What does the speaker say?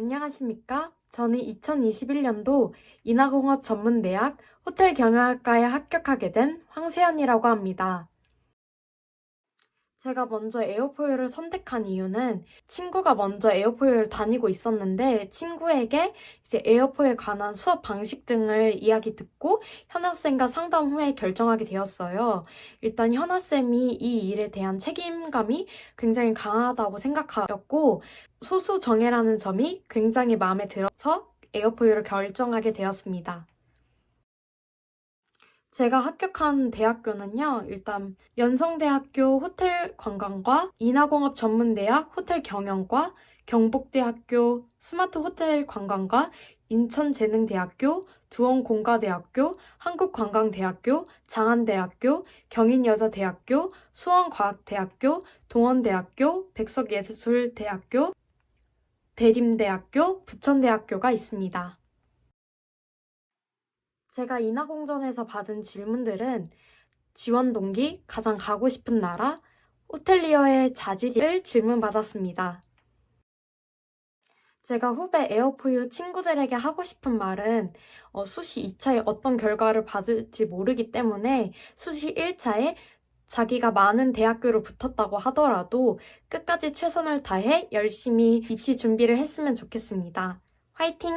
안녕하십니까? 저는 2021년도 인하공업 전문대학 호텔 경영학과에 합격하게 된 황세연이라고 합니다. 제가 먼저 에어포유를 선택한 이유는 친구가 먼저 에어포유를 다니고 있었는데 친구에게 이제 에어포유에 관한 수업 방식 등을 이야기 듣고 현아쌤과 상담 후에 결정하게 되었어요. 일단 현아쌤이 이 일에 대한 책임감이 굉장히 강하다고 생각하였고 소수 정예라는 점이 굉장히 마음에 들어서 에어포유를 결정하게 되었습니다. 제가 합격한 대학교는요, 일단 연성대학교 호텔 관광과 인하공업 전문대학 호텔 경영과 경북대학교 스마트 호텔 관광과 인천재능대학교 두원공과대학교 한국관광대학교 장안대학교 경인여자대학교 수원과학대학교 동원대학교 백석예술대학교 대림대학교 부천대학교가 있습니다. 제가 인하공전에서 받은 질문들은 지원 동기, 가장 가고 싶은 나라, 호텔리어의 자질을 질문받았습니다. 제가 후배 에어포유 친구들에게 하고 싶은 말은 어, 수시 2차에 어떤 결과를 받을지 모르기 때문에 수시 1차에 자기가 많은 대학교를 붙었다고 하더라도 끝까지 최선을 다해 열심히 입시 준비를 했으면 좋겠습니다. 화이팅!